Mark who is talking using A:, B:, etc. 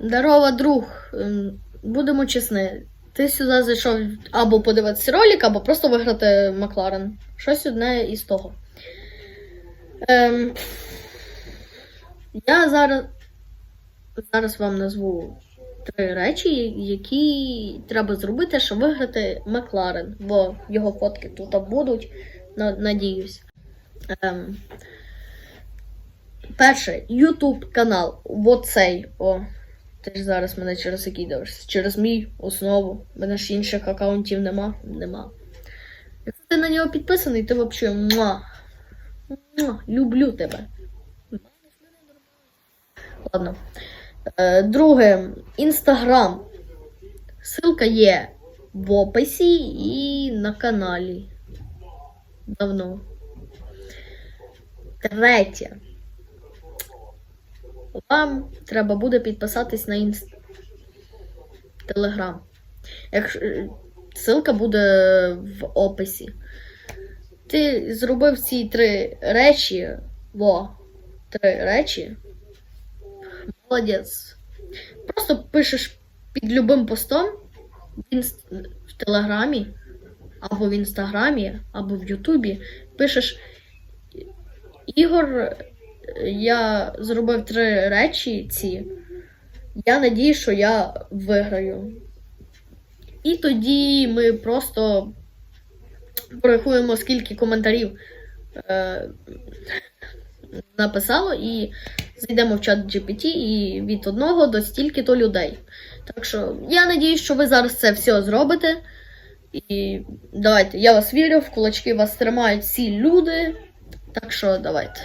A: Здорово, друг. Ем, Будемо чесні. Ти сюди зайшов або подивитися ролик, або просто виграти Макларен. Щось одне із того. Ем, я зараз, зараз вам назву три речі, які треба зробити, щоб виграти Макларен. Бо його фотки тут будуть, надіюсь. Ем, перше, YouTube канал. Оцей. О. Ти ж зараз мене через який дивишся? Через мій основу. Мене ж інших аккаунтів нема. Нема. Якщо ти на нього підписаний, ти взагалі муа. Муа. Люблю тебе. Ладно. Е, друге, Інстаграм. Ссылка є в описі і на каналі. Давно. Третє. Вам треба буде підписатись на інст... Телеграм. Якщо... Ссылка буде в описі. Ти зробив ці три речі. Во. Три речі. Молодець. Просто пишеш під любим постом в, інст... в Телеграмі, або в Інстаграмі, або в Ютубі. Пишеш Ігор, я зробив три речі ці. Я надію, що я виграю. І тоді ми просто порахуємо, скільки коментарів е, написало, і зайдемо в чат GPT і від одного до стільки то людей. Так що я надію, що ви зараз це все зробите. І давайте, я вас вірю, в кулачки вас тримають всі люди. Так що давайте.